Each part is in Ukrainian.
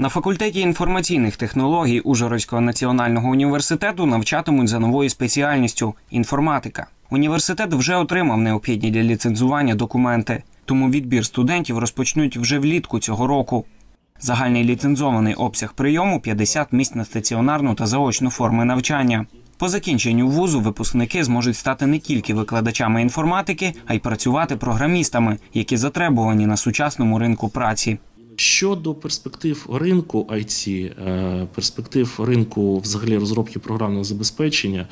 На факультеті інформаційних технологій Ужгородського національного університету навчатимуть за новою спеціальністю інформатика. Університет вже отримав необхідні для ліцензування документи, тому відбір студентів розпочнуть вже влітку цього року. Загальний ліцензований обсяг прийому 50 місць на стаціонарну та заочну форми навчання. По закінченню вузу випускники зможуть стати не тільки викладачами інформатики, а й працювати програмістами, які затребувані на сучасному ринку праці. Щодо перспектив ринку IT, е, перспектив ринку взагалі розробки програмного забезпечення,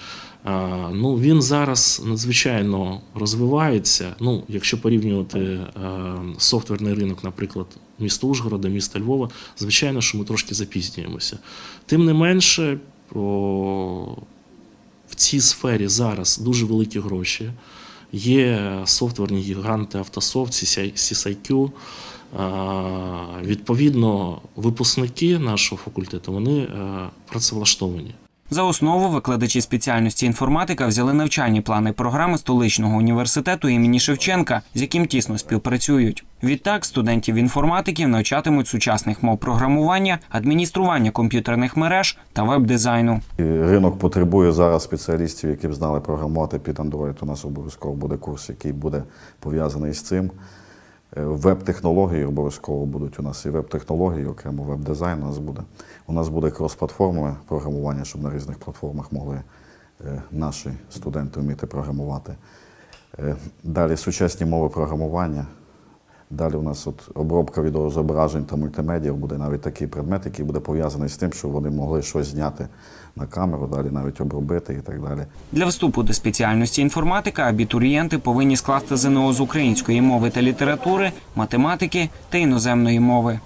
е, ну він зараз надзвичайно розвивається. Ну, якщо порівнювати е, софтверний ринок, наприклад, міста Ужгорода, міста Львова, звичайно, що ми трошки запізнюємося. Тим не менше, в цій сфері зараз дуже великі гроші. Є софтверні гіганти автософт, CSIQ. Відповідно, випускники нашого факультету вони е, працевлаштовані. За основу викладачі спеціальності інформатика взяли навчальні плани програми столичного університету імені Шевченка, з яким тісно співпрацюють. Відтак студентів інформатиків навчатимуть сучасних мов програмування, адміністрування комп'ютерних мереж та веб-дизайну. Ринок потребує зараз спеціалістів, які б знали програмувати під Android. У нас обов'язково буде курс, який буде пов'язаний з цим. Е, Веб-технології обов'язково будуть у нас і веб-технології, окремо веб-дизайн у нас буде. У нас буде крос-платформове програмування, щоб на різних платформах могли е, наші студенти вміти програмувати. Е, Далі сучасні мови програмування. Далі у нас от обробка відеозображень та мультимедіа буде навіть такий предмет, який буде пов'язаний з тим, що вони могли щось зняти на камеру, далі навіть обробити і так далі. Для вступу до спеціальності інформатика абітурієнти повинні скласти ЗНО з української мови та літератури, математики та іноземної мови.